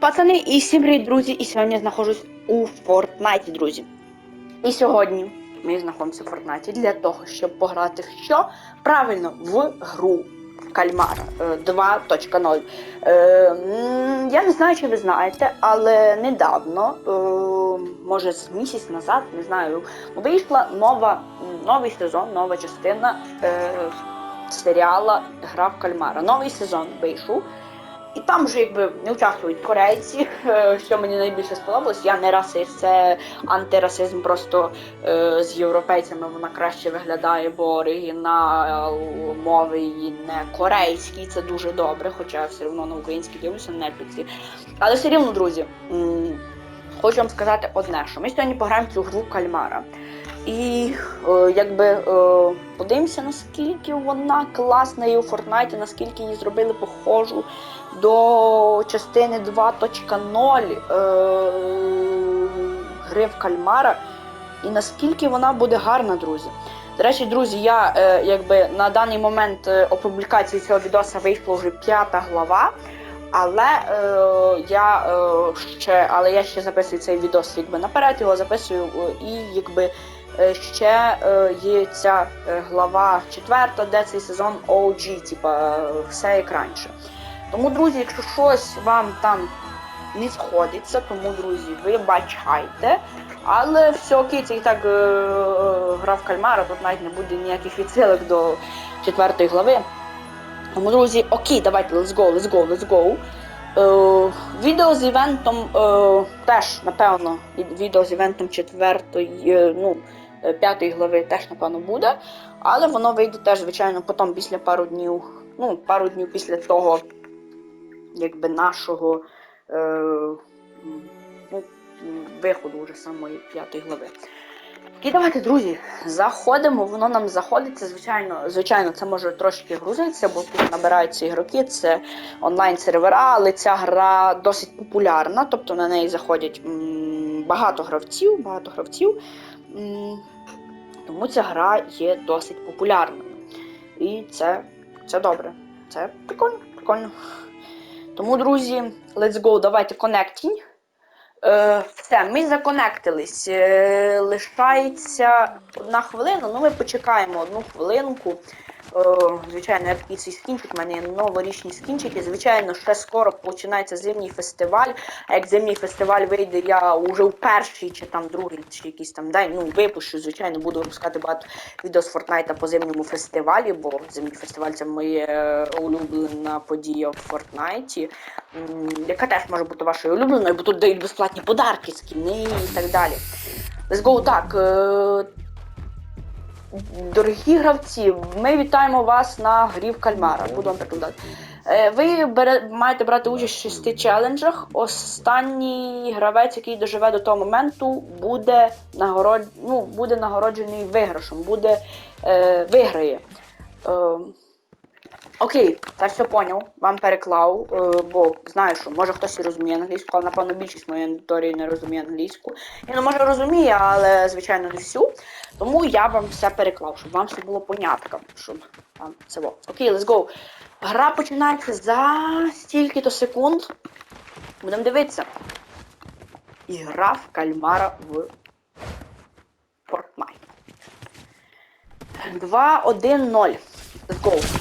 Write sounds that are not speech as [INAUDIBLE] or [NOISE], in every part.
Пацани, і всім привіт, друзі! І сьогодні я знаходжусь у Фортнайті, друзі. І сьогодні ми знаходимося в Фортнайті для того, щоб пограти що? Правильно, в гру Кальмара е, 2.0. Е, я не знаю, чи ви знаєте, але недавно, е, може з місяць назад, не знаю, вийшла нова, новий сезон, нова частина е, серіала Гра в Кальмара. Новий сезон вийшов. І там вже якби не участвують корейці, [LAUGHS] е, що мені найбільше сподобалось. Я не расист, це антирасизм просто е, з європейцями вона краще виглядає, бо оригінал мови її не корейський, це дуже добре, хоча все одно на українській дивлюся на Netflix. Але все рівно, друзі, хочу вам сказати одне, що ми сьогодні пограємо цю гру кальмара. І е, якби е, подивимося, наскільки вона класна і у Фортнайті, наскільки її зробили похожу до частини 2.0 е, гри в кальмара. І наскільки вона буде гарна, друзі. До речі, друзі, я е, якби на даний момент е, опублікації цього відоса вийшла вже п'ята глава. Але е, я е, ще, але я ще записую цей відос якби наперед, його записую е, і якби ще е, є ця е, глава четверта, де цей сезон OG, типа е, все як раніше. Тому, друзі, якщо щось вам там не сходиться, тому, друзі, вибачайте. Але все окей, це і так е, е, гра в кальмара, тут навіть не буде ніяких відсилок до четвертої глави. Тому, друзі, окей, давайте, let's go, let's go, let's go. Е, відео з івентом е, теж, напевно, відео з івентом четвертої, е, ну, е, п'ятої глави теж, напевно, буде. Але воно вийде теж, звичайно, потім після пару днів, ну, пару днів після того, якби нашого е, ну, виходу вже самої п'ятої глави. І давайте, друзі, заходимо, воно нам заходиться. Звичайно, звичайно, це може трошки грузитися, бо тут набираються ігроки, це онлайн-сервера, але ця гра досить популярна, тобто на неї заходять багато гравців, багато гравців. Тому ця гра є досить популярною. І це, це добре. Це прикольно, прикольно. Тому, друзі, let's go, давайте connecting. Е, все, ми законектились. Е, лишається одна хвилина, ну ми почекаємо одну хвилинку. Е, звичайно, я такий цей скінчик, в мене є новорічні скінчики. Звичайно, ще скоро починається зимній фестиваль. А як зимній фестиваль вийде, я вже в перший чи там другий, чи якийсь там день ну, випущу. Звичайно, буду випускати багато відео з Фортнайта по зимньому фестивалі, бо зимній фестиваль це моя е, улюблена подія в Фортнайті, яка теж може бути вашою улюбленою, бо тут дають безплатні подарки, скіни і так далі. Let's go, так. Дорогі гравці, ми вітаємо вас на грі в кальмара. Буду вам прикладати. Е, Ви бере, маєте брати участь в шести челенджах. Останній гравець, який доживе до того моменту, буде, нагород... ну, буде нагороджений виграшем, буде, е, виграє. Е, окей, я все поняв, вам переклав, е, бо знаю, що може хтось і розуміє англійську, але напевно більшість моєї аудиторії не розуміє англійську. Я ну, може розуміє, але звичайно не всю. Тому я вам все переклав, щоб вам все було понятно, щоб вам це було. Окей, let's go. Гра починається за стільки-то секунд. Будемо дивитися. Ігра в кальмара в Fortnite. 2-1-0. Let's go.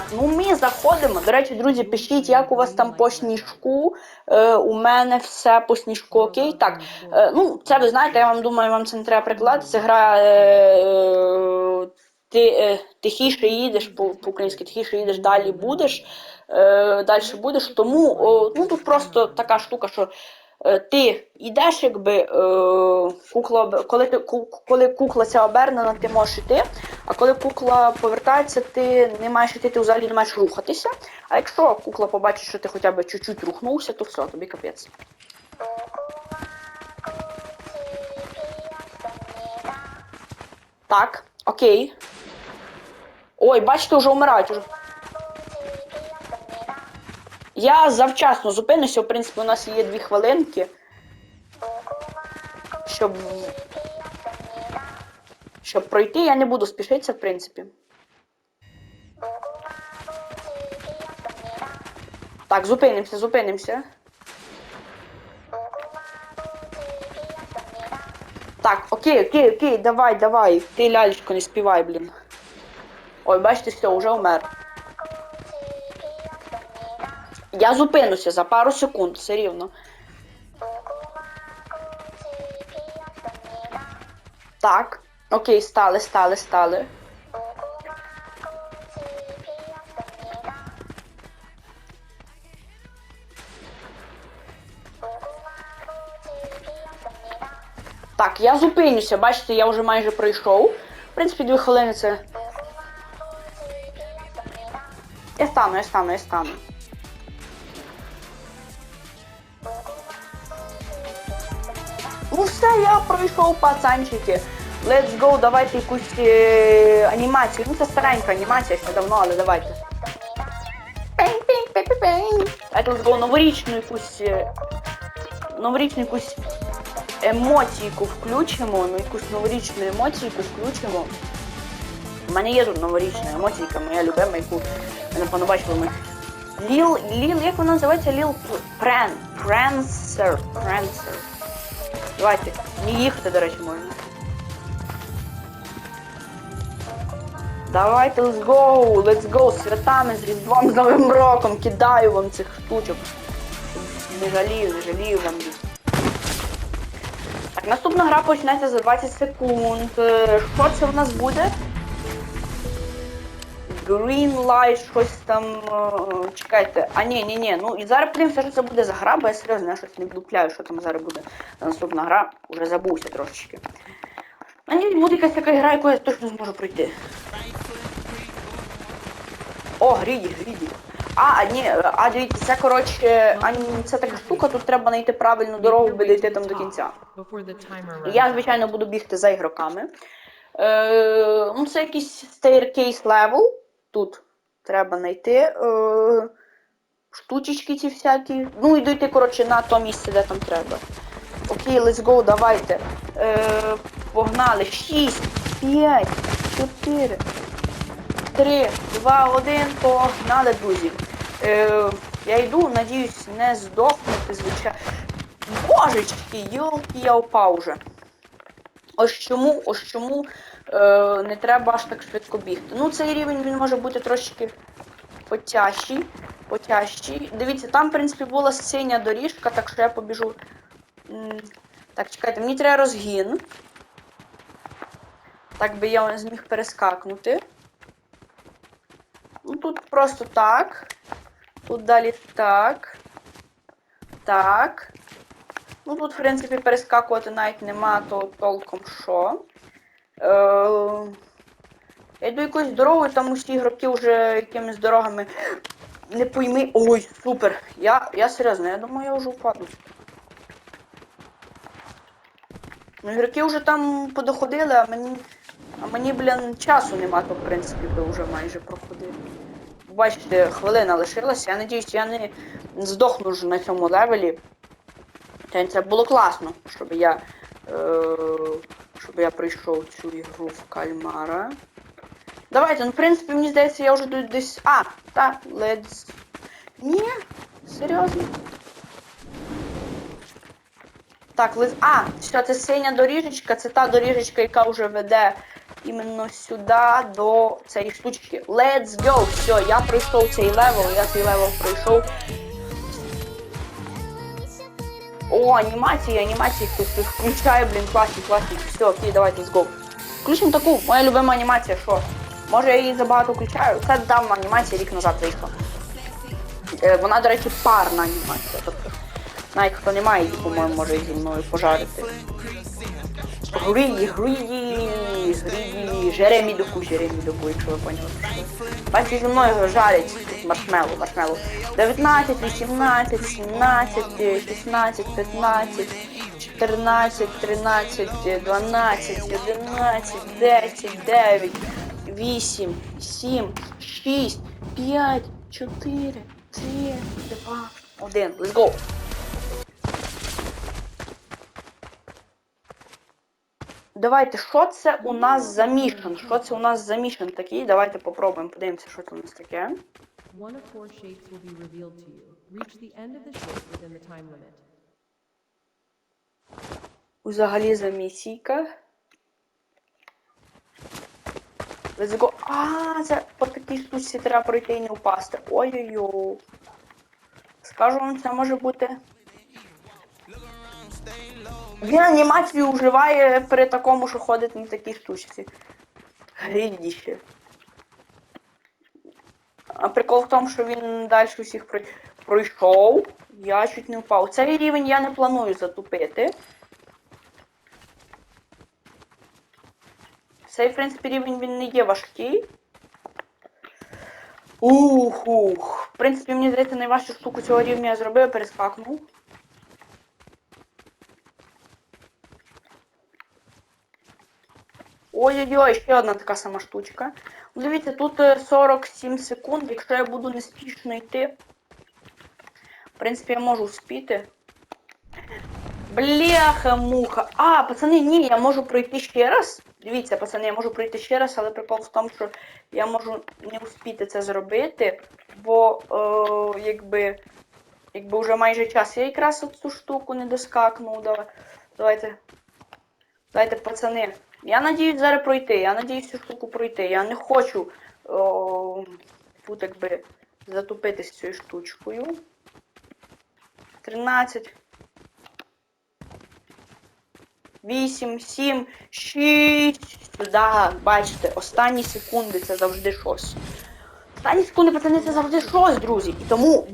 Так, ну ми заходимо. До речі, друзі, пишіть, як у вас там по сніжку. Е, у мене все по сніжку окей. Так, е, ну це ви знаєте, я вам думаю, вам це не треба прикладати. Це гра. Е, ти е, тихіше їдеш, по- по-українськи тихіше їдеш, далі будеш. Е, далі будеш. Тому о, ну, тут просто така штука, що ти йдеш, якби е, кукла, коли, ти, коли кукла ця обернена, ти можеш йти. А коли кукла повертається, ти не маєш йти, ти взагалі не маєш рухатися. А якщо кукла побачить, що ти хоча б чуть-чуть рухнувся, то все, тобі капець. Так, окей. Ой, бачите, вже вмирають уже. Я завчасно зупинюся, в принципі, у нас є дві хвилинки. Щоб. Щоб пройти, я не буду спішитися, в принципі. Так, зупинимося, зупинимося. Так, окей, окей, окей, давай, давай. Ти лялечко не співай, блін. Ой, бачите, все, вже умер. Я зупинуся за пару секунд, все рівно. Так, окей, стали, стали, стали. Так, я зупинюся, бачите, я вже майже пройшов. В принципі, дві хвилини це. Я стану, я стану, я стану. Я пройшов, пацанчики. Let's go, давайте якусь е, анімацію. Ну це старенька анімація, ще давно, але давайте. Давайте let's go новорічну якусь. е, Новорічну якусь емоційку включимо, ну якусь новорічну емоційку включимо. У мене є тут новорічна емоційка, моя любима, яку ви напевно бачили ми. Ліл, Ліл, як вона називається? Ліл Прен. Пренсер. Пренсер. Давайте, не їхати, до речі, можна. Давайте, let's go, let's go, святами, з Різдвом, з Новим роком, кидаю вам цих штучок. Не жалію, не жалію вам. Так, наступна гра почнеться за 20 секунд. Е, Що це в нас буде? Green light, щось там. е, Чекайте. А ні, ні, ні. Ну і зараз подивимося, що це буде за гра, бо я серйозно я щось не вдупляю, що там зараз буде наступна гра. Уже забувся трошечки. А ні, буде якась така гра, яку я точно зможу пройти. О, Гріді, Гріді. А, ні, а дивіться, це коротше, а, це така штука, тут треба знайти правильну дорогу, аби дійти там до кінця. Я, звичайно, буду бігти за ігроками. Е, ну, це якийсь staircase level. Тут треба знайти е, штучечки ці всякі. Ну і дійти, коротше, на то місце, де там треба. Окей, let's go, давайте. Е, погнали. 6, 5, 4, 3, 2, 1, погнали, друзі. Е, я йду, надіюсь, не здохнути, звичайно. Божечки, йолки, я впав уже. Ось чому, ось чому е, не треба аж так швидко бігти. Ну, цей рівень він може бути трошки потяжчий. потяжчий. Дивіться, там, в принципі, була синя доріжка, так що я побіжу. Так, чекайте, мені треба розгін. Так би я зміг перескакнути. Ну тут просто так. Тут далі так. Так. Ну тут, в принципі, перескакувати навіть нема то толком що. Е, я йду якоюсь дорогою, там усі ігроки вже якимись дорогами не пойми. Ой, супер! Я, я серйозно, я думаю, я вже впаду. Ну, ігроки вже там подоходили, а мені. А мені, блін, часу нема, то в принципі би вже майже проходив. Бачите, хвилина лишилася. Я надіюсь, я не здохну вже на цьому левелі. Це було класно, щоб я. Е, щоб я пройшов цю ігру в кальмара. Давайте, ну в принципі, мені здається, я вже десь. А, так, let's. Ні, серйозно. Так, let's... А, все, це синя доріжечка, це та доріжечка, яка вже веде іменно сюди до цієї штучки. Let's go! Все, я пройшов цей левел, я цей левел пройшов. О, хтось тут включає, блін, класні, класні. Все, окей, давайте, let's go. Включимо таку, моя любима анімація, що? Може я її забагато включаю? Це там анімація рік назад вийшла. Е, вона, до речі, парна анімація. Тобто, навіть хто не має її, по-моєму, може зі мною пожарити. Гріді, гріді, гріді, Жеремі доку, Жеремі доку, якщо ви поняли. Бачите, зі мною жарять тут маршмелу, маршмелу. 19, 18, 17, 16, 15, 14, 13, 12, 11, 10, 9, 8, 7, 6, 5, 4, 3, 2, 1. Let's go! Давайте, що це у нас за мішан? Що це у нас за мішан такий? Давайте попробуємо, подивимося, що це у нас таке. One of four shapes will be revealed to you. Reach the end of the shape within the time limit. Взагалі за місійка. Let's go. А, це по такій штучці треба пройти і не впасти. Ой-ой-ой. Скажу вам, це може бути. Він анімацію вживає при такому, що ходить на такій штучці. Грідіще. А прикол в тому, що він далі усіх прой- пройшов. Я чуть не впав. Цей рівень я не планую затупити. Цей, в принципі, рівень він не є важкий. Ух, ух. В принципі, мені здається, найважчу штуку цього рівня я зробив, перескакнув. Ой-ой-ой, ще одна така сама штучка. Дивіться, тут е, 47 секунд, якщо я буду неспішно йти. В принципі, я можу спіти. Бляха-муха. А, пацани, ні, я можу пройти ще раз. Дивіться, пацани, я можу пройти ще раз, але прикол в тому, що я можу не успіти це зробити, бо е, якби, якби вже майже час. Я якраз от цю штуку не доскакнув. Давай, давайте. Давайте, пацани. Я надіюсь зараз пройти. Я надіюсь цю штуку пройти. Я не хочу о, тут якби затупитись цією штучкою. 13. 8, 7, 6. Сюди, бачите, останні секунди це завжди щось. Останні секунди, пацани, це завжди щось, друзі. І тому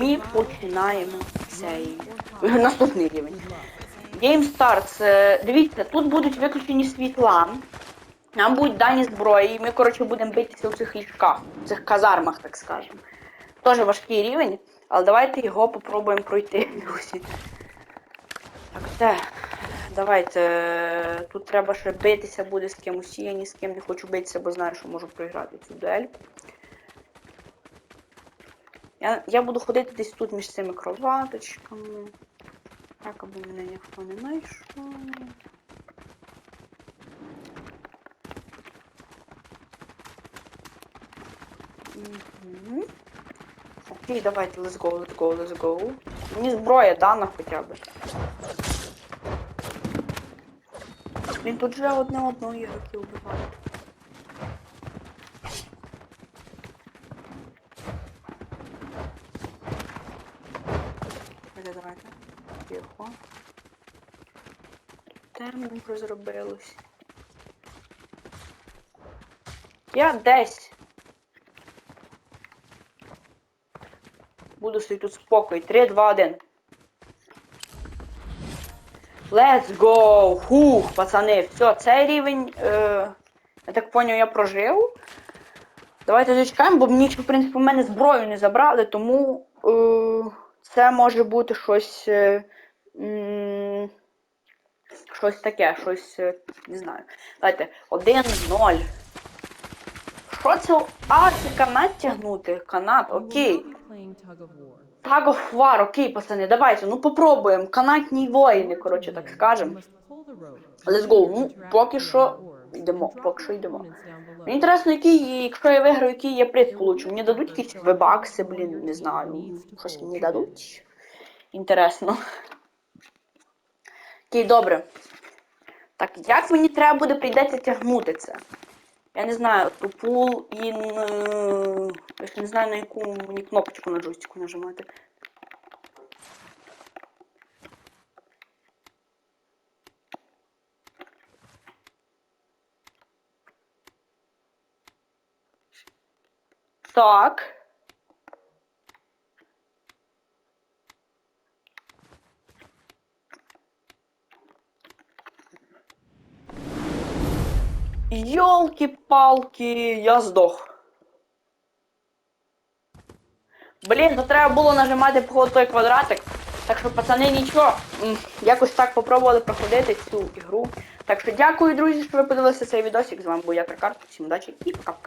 ми починаємо цей наступний рівень. Game Starts. Е, Дивіться, тут будуть виключені світла. Нам будуть дані зброї, і ми, коротше, будемо битися у цих ліжках, у цих казармах, так скажемо. Теж важкий рівень, але давайте його попробуємо пройти, [LAUGHS] друзі. Так, все. Давайте. Тут треба ще битися буде з кимось. Я ні з ким не хочу битися, бо знаю, що можу програти цю дуель. Я, я буду ходити десь тут між цими кроваточками. Так, аби мене ніхто не знайшов. Мгм. Окей, давайте, let's go, let's go, let's go. Мені зброя дана хоча б. Він тут вже одне одного ігроки вбиває. Давайте, давайте. Тихо. Термін розробилось. Я десь. Буду собі тут спокій. 3, 2, 1. Let's go! Хух, пацани, все, цей рівень, е, я так поняв, я прожив. Давайте зачекаємо, бо мені, в принципі, в мене зброю не забрали, тому е, це може бути щось. Е, щось таке, щось, е, не знаю. Давайте, 1-0. Що це? А, це канат тягнути. Канат, окей. Tag of War, окей, пацани, давайте, ну попробуємо. Канатні воїни, коротше, так скажемо. Let's go. Ну, поки що йдемо, поки що йдемо. Мені інтересно, який, якщо я виграю, який я приз получу. Мені дадуть якісь вебакси, блін, не знаю. Щось мені дадуть. Інтересно. Окей, добре. Так, як мені треба буде прийдеться тягнути це? Я не знаю, pull in... е, Я ж не знаю, на яку мені кнопочку на джойстику нажимати. Так. Йолки-палки, я здох. Блін, то треба було нажимати походу той квадратик. Так що, пацани, нічого. Якось так попробували проходити цю ігру. Так що дякую, друзі, що ви подивилися цей відосик. З вами був я Каркар. Всім удачі і пока-пока.